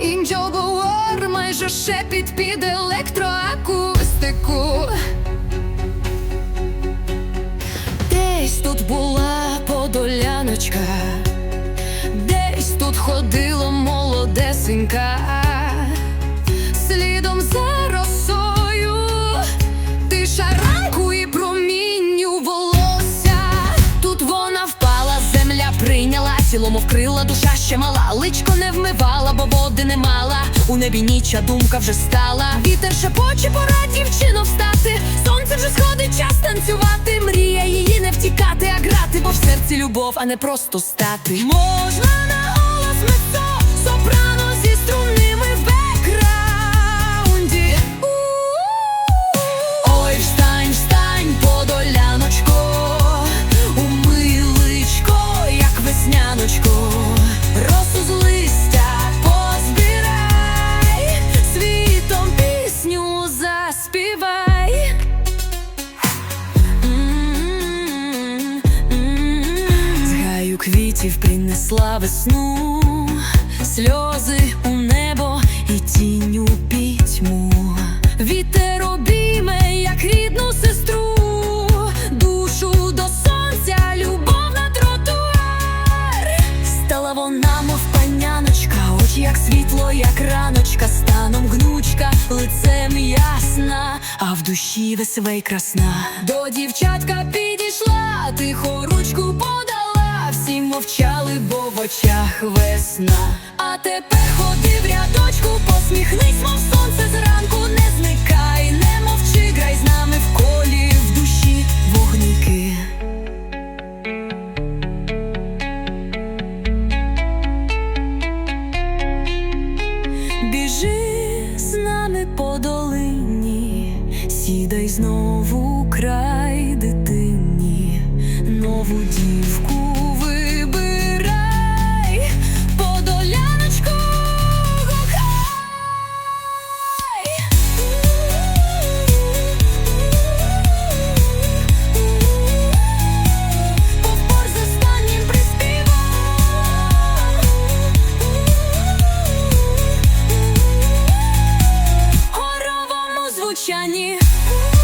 Індіобор майже шепіт під електроакустику. Десь тут була подоляночка, десь тут ходила молодесенька, цілому вкрила душа ще мала, личко не вмивала, бо води не мала. У небі ніч, а думка вже стала. Вітер шепоче, пора дівчино встати. Сонце вже сходить, час танцювати. Мрія її не втікати, а грати, бо в серці любов, а не просто стати. Можна заспівай. З квітів принесла весну, сльози у небо і тінь у пітьму. Вітер як раночка, станом гнучка, лицем ясна, а в душі весвей красна. До дівчатка підійшла, тихо ручку подала, всі мовчали, бо в очах весна. А тепер ходи в рядочку, посміхнись, по долині, сідай знову край дитини. пьяни.